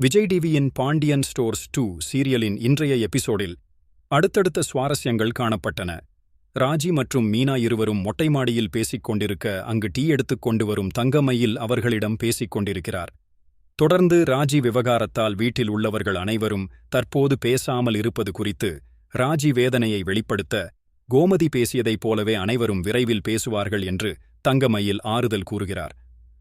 விஜய் டிவியின் Pandian stores two சீரியலின் இன்றைய எபிசோடில் அடுத்தடுத்த சுவாரஸ்யங்கள் காணப்பட்டன. ராஜி மற்றும் மீனா இருவரும் மொட்டை மாடியில் பேசிக் கொண்டிருக்க அங்கு டீ எடுத்துக் கொண்டு வரும் தங்கமையில் அவர்களிடம் பேசிக் கொண்டிருக்கிறார். தொடர்ந்து ராஜி விவகாரத்தால் வீட்டில் உள்ளவர்கள் அனைவரும் தற்போது பேசாமல் இருப்பது குறித்து ராஜி வேதனையை வெளிப்படுத்த கோமதி பேசியதைப் போலவே அனைவரும் விரைவில் பேசுவார்கள் என்று தங்கமயில் ஆறுதல் கூறுகிறார்.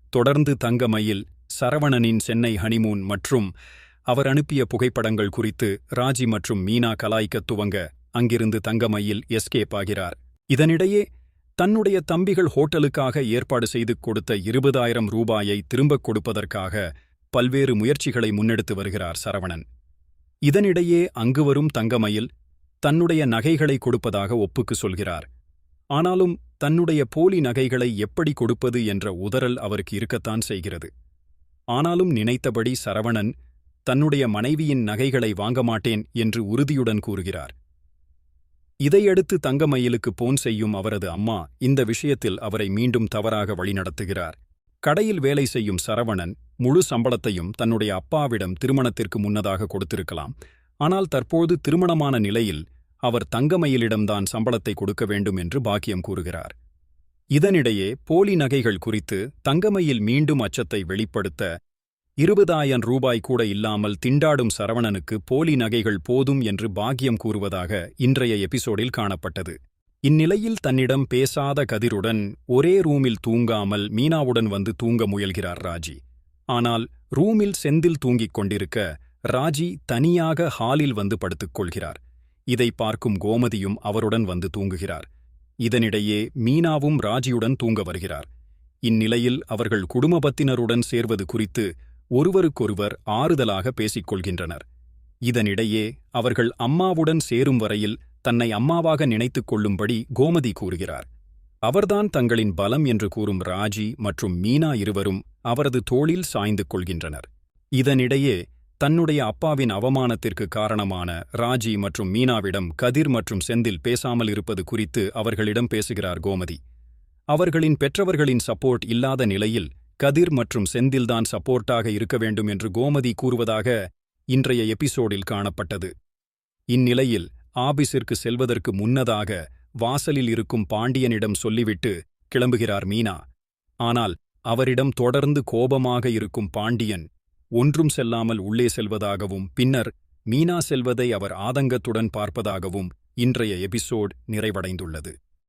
தொடர்ந்து தங்கமயில் சரவணனின் சென்னை ஹனிமூன் மற்றும் அவர் அனுப்பிய புகைப்படங்கள் குறித்து ராஜி மற்றும் மீனா கலாய்க்கத் துவங்க அங்கிருந்து தங்கமையில் எஸ்கேப் ஆகிறார். இதனிடையே தன்னுடைய தம்பிகள் ஹோட்டலுக்காக ஏற்பாடு செய்து கொடுத்த இருபதாயிரம் ரூபாயை திரும்பக் கொடுப்பதற்காக பல்வேறு முயற்சிகளை முன்னெடுத்து வருகிறார் சரவணன். இதனிடையே அங்கு வரும் தங்கமயில் தன்னுடைய நகைகளை கொடுப்பதாக ஒப்புக்கு சொல்கிறார். ஆனாலும் தன்னுடைய போலி நகைகளை எப்படி கொடுப்பது என்ற உதறல் அவருக்கு இருக்கத்தான் செய்கிறது. ஆனாலும் நினைத்தபடி சரவணன் தன்னுடைய மனைவியின் நகைகளை வாங்க மாட்டேன் என்று உறுதியுடன் கூறுகிறார். இதையடுத்து தங்கமயிலுக்கு போன் செய்யும் அவரது அம்மா இந்த விஷயத்தில் அவரை மீண்டும் தவறாக வழிநடத்துகிறார். கடையில் வேலை செய்யும் சரவணன் முழு சம்பளத்தையும் தன்னுடைய அப்பாவிடம் திருமணத்திற்கு முன்னதாக கொடுத்திருக்கலாம். ஆனால் தற்போது திருமணமான நிலையில் அவர் தங்கமயிலிடம்தான் சம்பளத்தை கொடுக்க வேண்டும் என்று பாக்கியம் கூறுகிறார். இதனிடையே போலி நகைகள் குறித்து தங்கமையில் மீண்டும் அச்சத்தை வெளிப்படுத்த இருபதாயிரம் ரூபாய் கூட இல்லாமல் திண்டாடும் சரவணனுக்கு போலி நகைகள் போதும் என்று பாக்கியம் கூறுவதாக இன்றைய எபிசோடில் காணப்பட்டது. இந்நிலையில் தன்னிடம் பேசாத கதிருடன் ஒரே ரூமில் தூங்காமல் மீனாவுடன் வந்து தூங்க முயல்கிறார் ராஜி. ஆனால் ரூமில் செந்தில் தூங்கிக் கொண்டிருக்க ராஜி தனியாக ஹாலில் வந்து படுத்துக் கொள்கிறார். இதை பார்க்கும் கோமதியும் அவருடன் வந்து தூங்குகிறார். இதனிடையே மீனாவும் ராஜியுடன் தூங்க வருகிறார். இந்நிலையில் அவர்கள் குடும்பத்தினருடன் சேர்வது குறித்து ஒருவருக்கொருவர் ஆறுதலாக பேசிக் கொள்கின்றனர் இதனிடையே அவர்கள் அம்மாவுடன் சேரும் வரையில் தன்னை அம்மாவாக நினைத்துக் கொள்ளும்படி கோமதி கூறுகிறார். அவர்தான் தங்களின் பலம் என்று கூறும் ராஜி மற்றும் மீனா இருவரும் அவரது தோளில் சாய்ந்து கொள்கின்றனர். இதனிடையே தன்னுடைய அப்பாவின் அவமானத்திற்கு காரணமான ராஜி மற்றும் மீனாவிடம் கதிர் மற்றும் செந்தில் பேசாமல் இருப்பது குறித்து அவர்களிடம் பேசுகிறார் கோமதி. அவர்களின் பெற்றவர்களின் சப்போர்ட் இல்லாத நிலையில் கதிர் மற்றும் செந்தில்தான் சப்போர்ட்டாக இருக்க வேண்டும் என்று கோமதி கூறுவதாக இன்றைய எபிசோடில் காணப்பட்டது. இந்நிலையில் ஆபீஸிற்கு செல்வதற்கு முன்னதாக வாசலில் இருக்கும் பாண்டியனிடம் சொல்லிவிட்டு கிளம்புகிறார் மீனா. ஆனால் அவரிடம் தொடர்ந்து கோபமாக இருக்கும் பாண்டியன் ஒன்றும் செல்லாமல் உள்ளே செல்வதாகவும் பின்னர் மீனா செல்வதை அவர் ஆதங்கத்துடன் பார்ப்பதாகவும் இன்றைய எபிசோட் நிறைவடைந்துள்ளது.